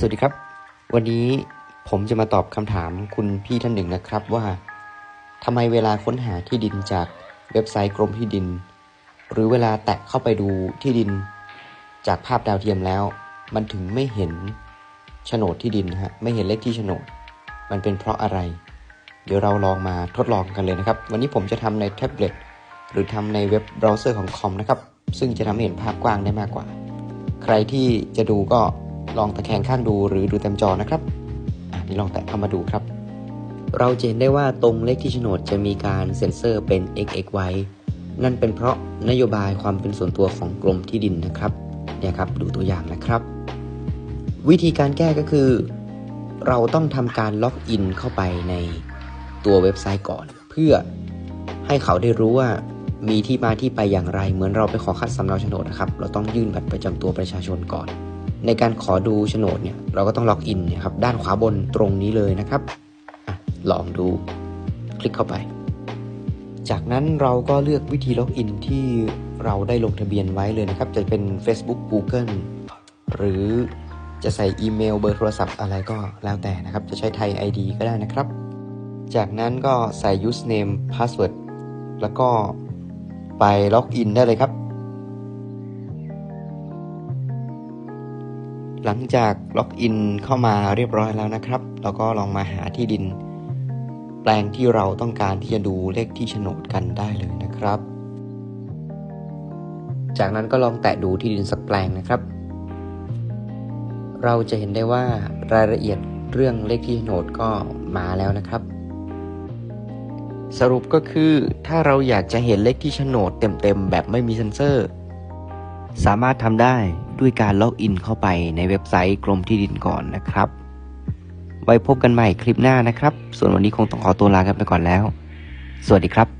สวัสดีครับ วันนี้ผมจะมาตอบคำถามคุณพี่ท่านหนึ่งนะครับว่าทำไมเวลาค้นหาที่ดินจากเว็บไซต์กรมที่ดิน หรือเวลาแตะเข้าไปดูที่ดิน จากภาพดาวเทียมแล้ว มันถึงไม่เห็นโฉนดที่ดินฮะไม่เห็นเลขที่โฉนด มันเป็นเพราะอะไร เดี๋ยวเราลองมาทดลองกันเลยนะครับ วันนี้ผมจะทำในแท็บเล็ตหรือทำในเว็บเบราว์เซอร์ของคอมนะครับซึ่งจะทำให้เห็นภาพกว้างได้มากกว่า ใครที่จะดูก็ ลองตะแคงข้างดูหรือดูเต็มจอนะครับอะนี่ลองแตะเข้ามาดูครับ เราจะเห็นได้ว่าตรงเลขที่โฉนดจะมีการเซ็นเซอร์เป็น xx ไว้นั่นเป็นเพราะนโยบายความเป็นส่วนตัวของกรมที่ดินนะครับเนี่ยครับดูตัวอย่างนะครับ วิธีการแก้ก็คือ เราต้องทำการล็อกอินเข้าไปในตัวเว็บไซต์ก่อน เพื่อให้เขาได้รู้ว่ามีที่มาที่ไปอย่างไร เหมือนเราไปขอคัดสำเนาโฉนดนะครับ เราต้องยื่นบัตรประจำตัวประชาชนก่อน ในการขอดูโฉนดเนี่ยเราก็ต้องล็อกอินเนี่ยครับด้านขวาบนตรงนี้เลยนะครับอลองดูคลิกเข้าไป จากนั้นเราก็เลือกวิธีล็อกอินที่เราได้ลงทะเบียนไว้เลยนะครับ จะเป็น Facebook Google หรือจะใส่อีเมลเบอร์โทรศัพท์อะไรก็แล้วแต่นะครับ จะใช้ไทย ID ก็ได้นะครับ จากนั้นก็ใส่ username password แล้วก็ไปล็อกอินได้เลยครับ หลังจากล็อกอินเข้ามาเรียบร้อยแล้วนะครับ เราก็ลองมาหาที่ดิน แปลงที่เราต้องการที่จะดูเลขที่โฉนดกันได้เลยนะครับ จากนั้นก็ลองแตะดูที่ดินสักแปลงนะครับ เราจะเห็นได้ว่ารายละเอียดเรื่องเลขที่โฉนดก็มาแล้วนะครับ สรุปก็คือถ้าเราอยากจะเห็นเลขที่โฉนดเต็มๆแบบไม่มีเซ็นเซอร์ สามารถทำได้ ด้วยการล็อกอินเข้าไปในเว็บไซต์กรมที่ดินก่อนนะครับ ไว้พบกันใหม่คลิปหน้านะครับ ส่วนวันนี้คงต้องขอตัวลากันไปก่อนแล้ว สวัสดีครับ